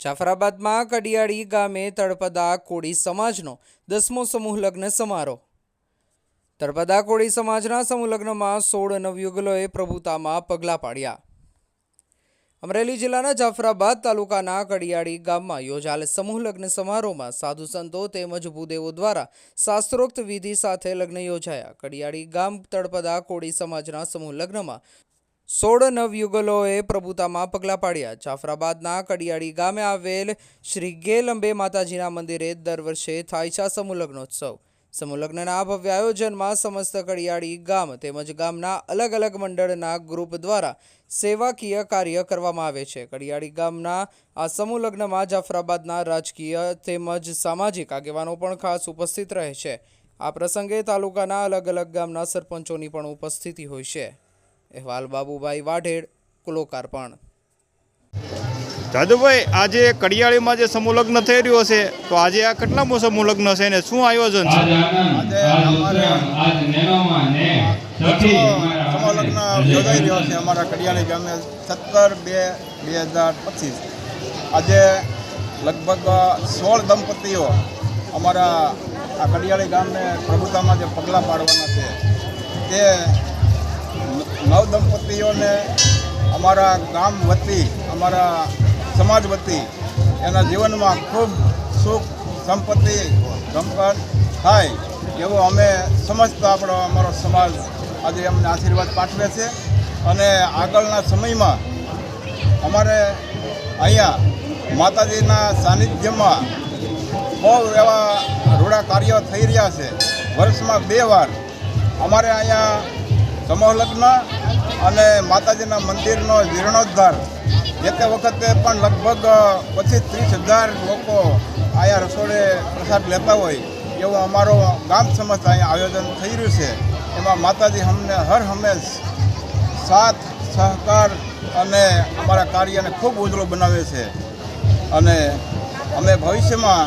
જાફરાબાદમાં કડિયાળી ગામે તળપદા કોળી સમાજનો દસમો સમૂહ લગ્ન સમારોહ. તળપદા કોળી સમાજના સમૂહ લગ્નમાં સોળ નવયુગલોએ પ્રભુતામાં પગલાં પાડ્યા. અમરેલી જિલ્લાના જાફરાબાદ તાલુકાના કડિયાળી ગામમાં યોજાયેલ સમૂહ લગ્ન સમારોહમાં સાધુ સંતો તેમજ ભૂદેવો દ્વારા શાસ્ત્રોક્ત વિધિ સાથે લગ્ન યોજાયા. કડિયાળી ગામ તળપદા કોળી સમાજના સમૂહ લગ્નમાં સોળ નવયુગલોએ પ્રભુતામાં પગલાં પાડ્યા. જાફરાબાદના કડિયાળી ગામે આવેલ શ્રી ગેલંબે માતાજીના મંદિરે દર વર્ષે થાય છે સમૂહ લગ્નોત્સવ સમૂહ લગ્નના ભવ્ય આયોજનમાં સમસ્ત કડિયાળી ગામ તેમજ ગામના અલગ અલગ મંડળના ગ્રુપ દ્વારા સેવાકીય કાર્ય કરવામાં આવે છે. કડિયાળી ગામના આ સમૂહ લગ્નમાં જાફરાબાદના રાજકીય તેમજ સામાજિક આગેવાનો પણ ખાસ ઉપસ્થિત રહે છે. આ પ્રસંગે તાલુકાના અલગ અલગ ગામના સરપંચોની પણ ઉપસ્થિતિ હોય છે. અહેવાલ બાબુભાઈ વાઢેડ કુલોકાર્પણ. જાદુભાઈ આજે કડિયાળીમાં જે સમૂહ લગ્ન થઈ રહ્યો છે તો આજે આ કેટલામો સમૂહ લગ્ન છે ને શું આયોજન છે? સમૂહ લગ્ન સમલગ્ન યોજાઈ રહ્યો છે અમારા કડિયાળી ગામે સત્તર બે બે હજાર પચીસ. આજે લગભગ સોળ દંપતીઓ અમારા આ કડિયાળી ગામને પ્રભુતામાં જે પગલાં પાડવાના છે તે નવ દંપતીઓને અમારા ગામ વતી, અમારા સમાજ વતી એના જીવનમાં ખૂબ સુખ, સંપત્તિ સંપન્ન થાય એવો અમે સમજતા આપણો અમારો સમાજ આજે અમને આશીર્વાદ પાઠવે છે. અને આગળના સમયમાં અમારે અહીંયા માતાજીના સાનિધ્યમાં બહુ એવા રૂડા કાર્યો થઈ રહ્યા છે. વર્ષમાં બે વાર અમારે અહીંયા સમૂહ લગ્ન અને માતાજીના મંદિરનો જીર્ણોદ્ધાર. જે તે વખતે પણ લગભગ પચીસ ત્રીસ હજાર લોકો અહીંયા રસોડે પ્રસાદ લેતા હોય એવો અમારો ગામ સમસ્ત અહીંયા આયોજન થઈ રહ્યું છે. એમાં માતાજી અમને, હર હંમેશ સાથ, સહકાર અને અમારા કાર્યને ખૂબ ઉજળો બનાવે છે. અને અમે ભવિષ્યમાં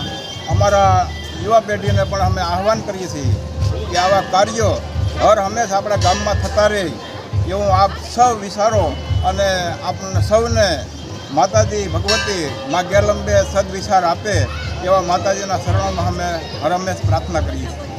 અમારા યુવા પેઢીને પણ અમે આહવાન કરીએ છીએ કે આવા કાર્યો હર હંમેશ આપણા ગામમાં થતા રહે. એવું આપ સૌ વિચારો અને આપણને સૌને માતાજી, ભગવતી મા ગેરલંબે સદવિચાર આપે એવા માતાજીના શરણોમાં અમે હર હંમેશ પ્રાર્થના કરીએ. છીએ